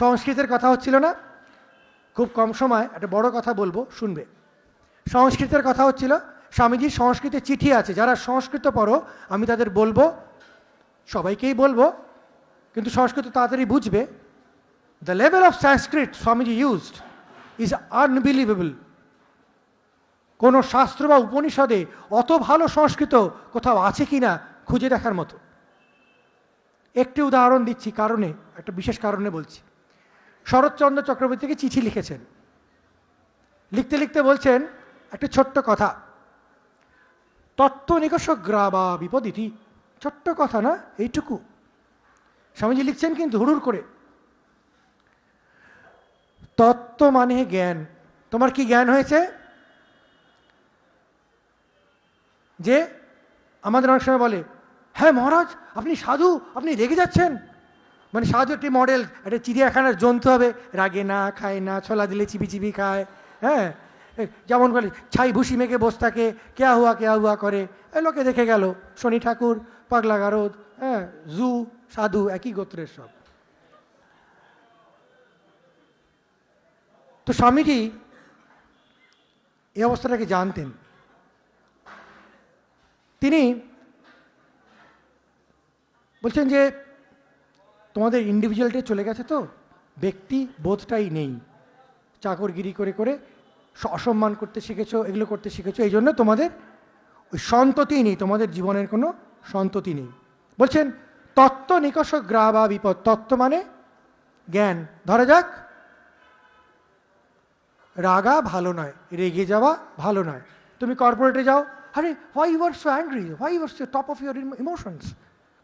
সংস্কৃতের কথা হচ্ছিল না। খুব কম সময়, একটা বড় কথা বলব, শুনবে। সংস্কৃতের কথা হচ্ছিল, স্বামীজির সংস্কৃতে চিঠি আছে, যারা সংস্কৃত পড়ো, আমি তাদের বলব, সবাইকেই বলব, কিন্তু সংস্কৃত তাড়াতাড়ি বুঝবে। The level of Sanskrit Swamiji used is unbelievable কোনো শাস্ত্র বা উপনিষদে অত ভালো সংস্কৃত কোথাও আছে কি না খুঁজে দেখার মতো। একটি উদাহরণ দিচ্ছি, কারণে, একটা বিশেষ কারণে বলছি। শরৎচন্দ্র চক্রবর্তীকে চিঠি লিখেছেন। লিখতে লিখতে বলছেন একটা ছোট্ট কথা। তত্ত্ব নিকষ গ্রাবা বিপদিতি। ছোট্ট কথা না, এইটুকু। স্বামীজি লিখছেন কিন্তু হুড়ুর করে। তত্ত্ব মানে জ্ঞান। তোমার কি জ্ঞান হয়েছে? যে আমাদের অনেক সময় বলে হ্যাঁ মহারাজ, আপনি সাধু, আপনি রেগে যাচ্ছেন। মানে সাধু একটি মডেল, একটা চিড়িয়াখানার জন্তু হবে। রাগে না, খায় না, ছোলা দিলে চিবি চিবি খায় হ্যাঁ? যেমন বলে ছাই ভুসি মেঘে বসে থাকে, কেয়া হুয়া কেয়া হুয়া করে। লোকে দেখে গেল, শনি ঠাকুর, পাগলা গারদ হ্যাঁ? জু, সাধু, একই গোত্রের সব। তো স্বামীজি এই অবস্থাটাকে জানতেন। তিনি বলছেন যে তোমাদের ইন্ডিভিজুয়ালিটি চলে গেছে তো? ব্যক্তি বোধটাই নেই। চাকরগিরি করে করে অসম্মান করতে শিখেছো, এগুলো করতে শিখেছো, এই জন্য তোমাদের ওই সন্ততি নেই, তোমাদের জীবনের কোনো সন্ততি নেই। বলছেন, তত্ত্ব নিকষ গ্রা বা বিপদ। তত্ত্ব মানে জ্ঞান। ধরা যাক, রাগা ভালো নয়, রেগে যাওয়া ভালো নয়। তুমি কর্পোরেটে যাও, আরে why you are so angry why you are so top of your emotions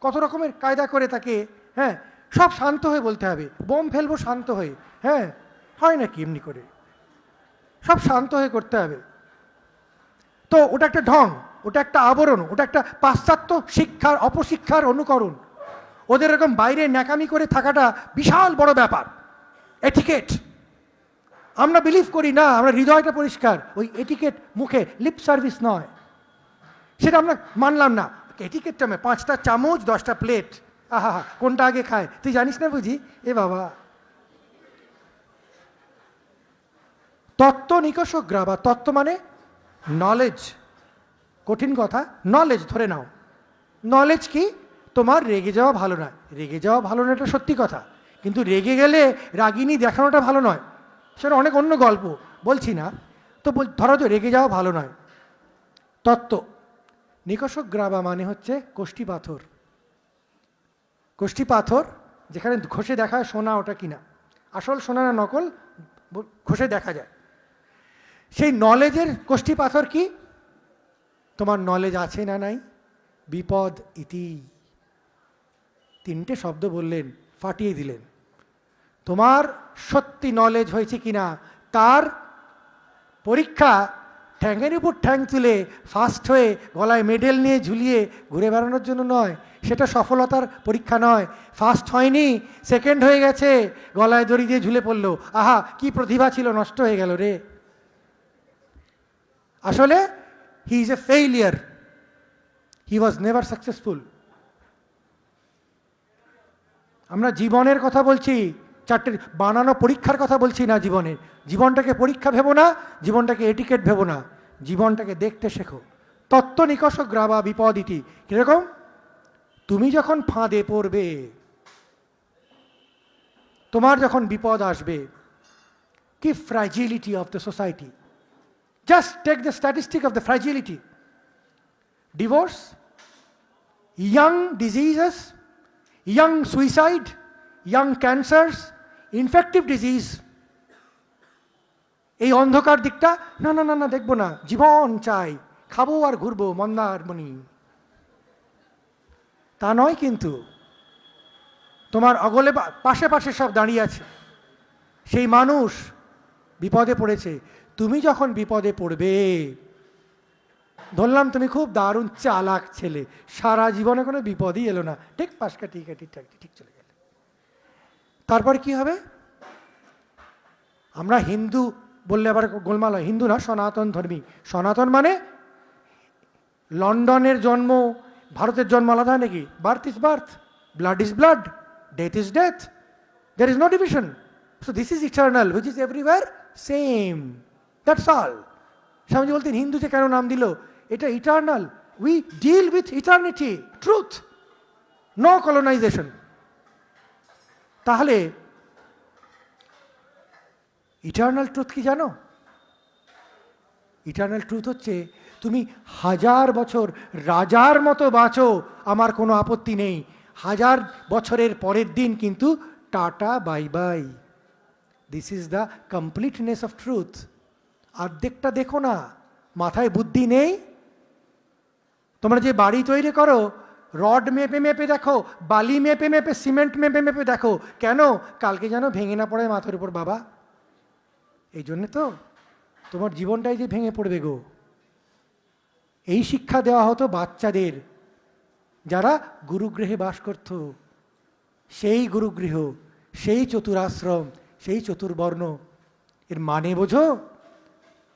কত রকমের কায়দা করে তাকে হ্যাঁ সব শান্ত হয়ে বলতে হবে, বোম ফেলব শান্ত হয়ে হ্যাঁ? হয় নাকি এমনি করে? সব শান্ত হয়ে করতে হবে। তো ওটা একটা ঢং, ওটা একটা আবরণ, ওটা একটা পাশ্চাত্য শিক্ষার, অপশিক্ষার অনুকরণ। ওদের এরকম বাইরে ন্যাকামি করে থাকাটা বিশাল বড় ব্যাপার। এটিকেট আমরা বিলিভ করি না, আমরা হৃদয়টা পরিষ্কার, ওই এটিকেট মুখে লিপ সার্ভিস নয়। সেটা আমরা মানলাম না। এটিকেটটা পাঁচটা চামচ, দশটা প্লেট আহা কোনটা আগে খায়? তুই জানিস না বুঝি? এ বাবা। তত্ত্ব নিকষ গ্রাবা তত্ত্ব মানে নলেজ কঠিন কথা নলেজ ধরে নাও। নলেজ কি? তোমার রেগে যাওয়া ভালো নয়। রেগে যাওয়া ভালো না এটা সত্যি কথা। কিন্তু রেগে গেলে রাগিনী দেখানোটা ভালো নয়। সেটা অনেক অন্য গল্প, বলছি না। তো ধরো তো রেগে যাওয়া ভালো নয়। তত্ত্ব। নিকষ গ্রাবা মানে হচ্ছে কোষ্ঠী পাথর। কোষ্ঠী পাথর, যেখানে ঘষে দেখা সোনা ওটা কিনা। আসল সোনা না নকল ঘষে দেখা যায়। সেই নলেজের কোষ্ঠী পাথর কি? তোমার নলেজ আছে না নাই? বিপদ ইতি। তিনটে শব্দ বললেন, ফাটিয়ে দিলেন। তোমার সত্যি নলেজ হয়েছে কিনা? তার পরীক্ষা ঠ্যাংয়ের উপর ঠ্যাং তুলে ফার্স্ট হয়ে গলায় মেডেল নিয়ে ঝুলিয়ে ঘুরে বেড়ানোর জন্য নয়, সেটা সফলতার পরীক্ষা নয়। ফার্স্ট হয়নি সেকেন্ড হয়ে গেছে, গলায় দড়ি দিয়ে ঝুলে পড়ল। আহা, কি প্রতিভা ছিল, নষ্ট হয়ে গেল রে। আসলে he is a failure he was never successful আমরা জীবনের কথা বলছি চারটে বানানো পরীক্ষার কথা বলছি না জীবনের জীবনটাকে পরীক্ষা ভেবো না জীবনটাকে এটিকেট ভেবো না। জীবনটাকে দেখতে শেখো। তত্ত্ব নিকষ গ্রাবা বিপদ ইতি কীরকম? তুমি যখন ফাঁদে পড়বে তোমার যখন বিপদ আসবে কি fragility of the society just take the statistic of the fragility divorce young diseases, young suicide, young cancers, infective disease. এই অন্ধকার দিকটা, না না না না, দেখব না। জীবন চাই। খাব আর ঘুরবো, মন্দারমণি। তা নয় কিন্তু, তোমার অগলে পাশে পাশে সব দাঁড়িয়ে আছে। সেই মানুষ বিপদে পড়েছে। তুমি যখন বিপদে পড়বে, ধরলাম তুমি খুব দারুণ চালাক ছেলে, সারা জীবনে কোনো বিপদই এলো না। ঠিক পাশ কাটি ঠিক ঠিক চলে তারপর কি হবে? আমরা হিন্দু বললে আবার গোলমাল হিন্দু না, সনাতন ধর্মী। সনাতন মানে লন্ডনের জন্ম, ভারতের জন্ম আলাদা নাকি? Birth is birth blood is blood death is death There is no division so this is eternal which is everywhere same that's all. Swamiji বলতেন হিন্দুতে কেন নাম দিল? এটা eternal we deal with eternity truth no colonisation তাহলে eternal truth কি জানো? Eternal truth হচ্ছে, তুমি হাজার বছর রাজার মতো বাঁচো, আমার কোনো আপত্তি নেই। হাজার বছরের পরের দিন কিন্তু tata bye bye this is the completeness of truth অর্ধেকটা দেখো না, মাথায় বুদ্ধি নেই? তোমরা যে বাড়ি তৈরি করো রড মেপে মেপে দেখো, বালি মেপে মেপে, সিমেন্ট মেপে মেপে দেখো। কেন? কালকে যেন ভেঙে না পড়ে মাথার উপর, বাবা। এই জন্যে তো তোমার জীবনটাই যে ভেঙে পড়বে গো। এই শিক্ষা দেওয়া হতো বাচ্চাদের। যারা গুরুগৃহে বাস করত, সেই গুরুগৃহ, সেই চতুরাশ্রম, সেই চতুর্বর্ণ। এর মানে বোঝো?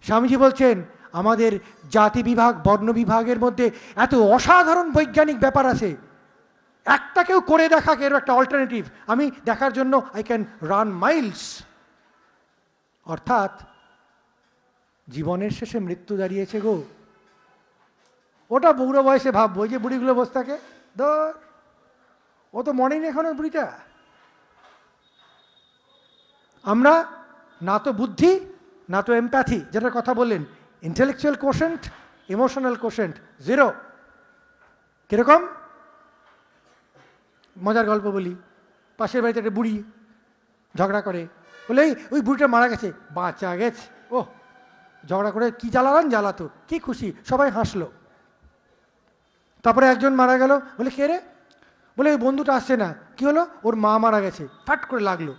স্বামীজি বলছেন আমাদের জাতি বিভাগ, বর্ণ বিভাগের মধ্যে এত অসাধারণ বৈজ্ঞানিক ব্যাপার আছে। একটা কেউ করে দেখা এর একটা অল্টারনেটিভ আমি দেখার জন্য আই ক্যান রান মাইলস অর্থাৎ জীবনের শেষে মৃত্যু দাঁড়িয়েছে গো। ওটা বুড়ো বয়সে ভাববো যে বুড়িগুলো বসে থাকে, ধর। ও তো মনেই নেই এখনও বুড়িটা। আমরা না তো বুদ্ধি, না তো এমপ্যাথি যেটার কথা বললেন। Intellectual quotient emotional quotient zero. কীরকম? মজার গল্প বলি পাশের বাড়িতে একটা বুড়ি ঝগড়া করে বলে "এই, ওই বুড়িটা মারা গেছে বাঁচা গেছে। ও ঝগড়া করে কি জ্বালালাম? জ্বালাতো কি খুশি সবাই হাসলো। তারপরে একজন মারা গেল বলে কে রে? বলে ওই বন্ধুটা আসছে না। কি হলো? ওর মা মারা গেছে ফাট করে লাগল।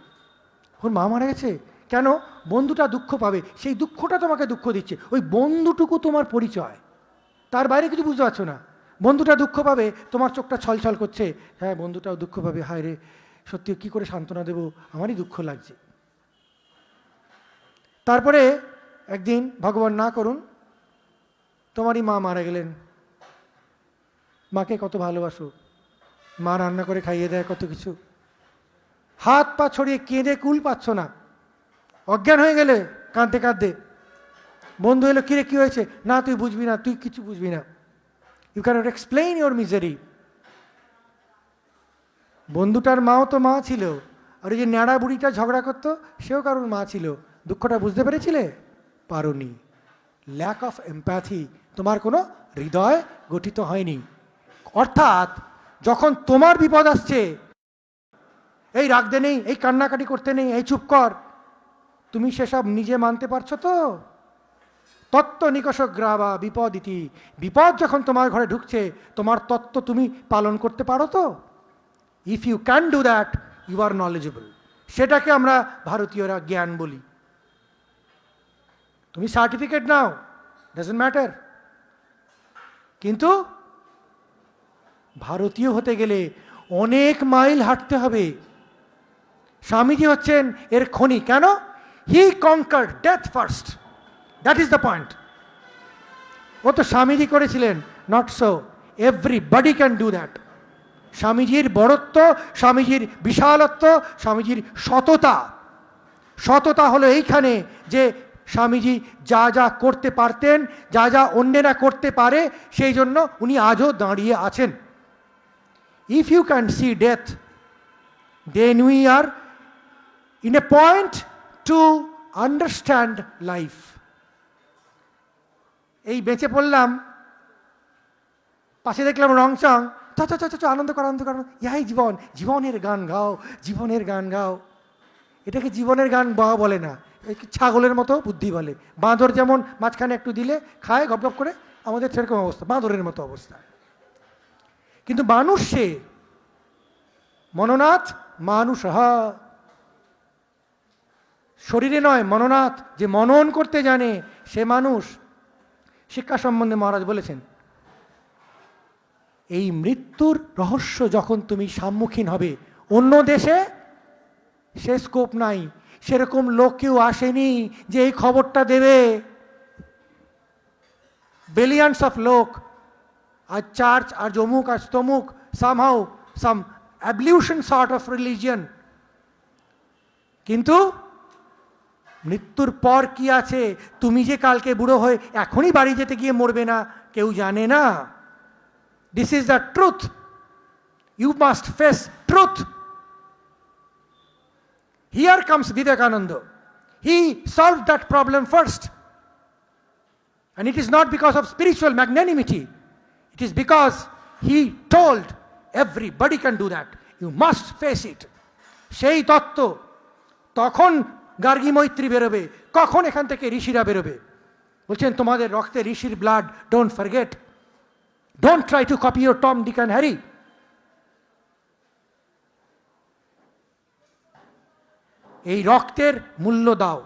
ওর মা মারা গেছে? কেন? বন্ধুটা দুঃখ পাবে। সেই দুঃখটা তোমাকে দুঃখ দিচ্ছে। ওই বন্ধুটুকু তোমার পরিচয়। তার বাইরে কিছু বুঝতে পারছ না। বন্ধুটা দুঃখ পাবে, তোমার চোখটা ছলছল করছে। হ্যাঁ বন্ধুটাও দুঃখ পাবে। হায় রে, সত্যি কী করে সান্ত্বনা দেবো? আমারই দুঃখ লাগছে। তারপরে একদিন ভগবান না করুন, তোমারই মা মারা গেলেন। মাকে কত ভালোবাসো। মা রান্না করে খাইয়ে দেয় কত কিছু। হাত পা ছড়িয়ে কেঁদে কুল পাচ্ছ না। অজ্ঞান হয়ে গেলে কাঁদতে কাঁদতে। বন্ধু এলো, কিরে, কি হয়েছে? না, তুই বুঝবি না, তুই কিছু বুঝবি না। You cannot explain your misery বন্ধুটার মাও তো মা ছিল, আর ওই যে ন্যাড়া বুড়িটা ঝগড়া করতো, সেও কারোর মা ছিল। দুঃখটা বুঝতে পেরেছিলে? পারোনি। ল্যাক অফ এম্প্যাথি তোমার কোনো হৃদয় গঠিত হয়নি। অর্থাৎ, যখন তোমার বিপদ আসছে, এই রাখতে নেই, এই কান্নাকাটি করতে নেই, এই চুপ কর তুমি সেসব নিজে মানতে পারছ তো? তত্ত্ব নিকষ গ্রাবা বিপদ ইতি বিপদ যখন তোমার ঘরে ঢুকছে, তোমার তত্ত্ব তুমি পালন করতে পারো তো? If you can do that you are knowledgeable সেটাকে আমরা ভারতীয়রা জ্ঞান বলি। তুমি সার্টিফিকেট নাও ডাজেন্ট ম্যাটার কিন্তু ভারতীয় হতে গেলে অনেক মাইল হাঁটতে হবে। স্বামীজি হচ্ছেন এর খনি। কেন? He conquer death first that is the point ও তো স্বামীজি করেছিলেন not so everybody can do that স্বামীজির বড়ত্ব স্বামীজির বিশালত্ব স্বামীজির সততা সততা হলো এইখানে যে স্বামীজি যা যা করতে পারতেন যা যা অন্যেরা করতে পারে সেই জন্য উনি আজও দাঁড়িয়ে আছেন। If you can see death then we are in a point to understand life এই বেঁচে পড়লাম, পাশে দেখলাম রংচং চ চ চ আনন্দ কর আনন্দ কর ইহাই জীবন, জীবনের গান গাও, জীবনের গান গাও। এটাকে জীবনের গান বাবা বলে না। ছাগলের মতো বুদ্ধি বলে। বাঁদর যেমন মাঝখানে একটু দিলে খায়, গপ গপ করে, আমাদের সেরকম অবস্থা, বাঁদরের মতো অবস্থা। কিন্তু মানুষ সে মননাথ মানুষ হা শরীরে নয়, মননাথ যে মনন করতে জানে, সে মানুষ। শিক্ষা সম্বন্ধে মহারাজ বলেছেন, এই মৃত্যুর রহস্য যখন তুমি সম্মুখীন হবে, অন্য দেশে সে স্কোপ নাই। সেরকম লোক কেউ আসেনি যে এই খবরটা দেবে। বিলিয়ন্স অফ লোক, আর চার্চ আর অমুক আর তমুক somehow some ablution sort of religion কিন্তু মৃত্যুর পর কি আছে তুমি যে কালকে বুড়ো হয়ে এখনই বাড়ি যেতে গিয়ে মরবে না, কেউ জানে না this is the truth you must face truth here comes Vivekananda he solve that problem first And it is not because of spiritual magnanimity. It is because he told everybody can do that. You must face it. সেই তত্ত্ব তখন গার্গী মৈত্রী বেরোবে। কখন এখান থেকে ঋষিরা বেরোবে? বলছেন, তোমাদের রক্তে ঋষির blood don't forget don't try to copy your Tom Dick and Harry এই রক্তের মূল্য দাও।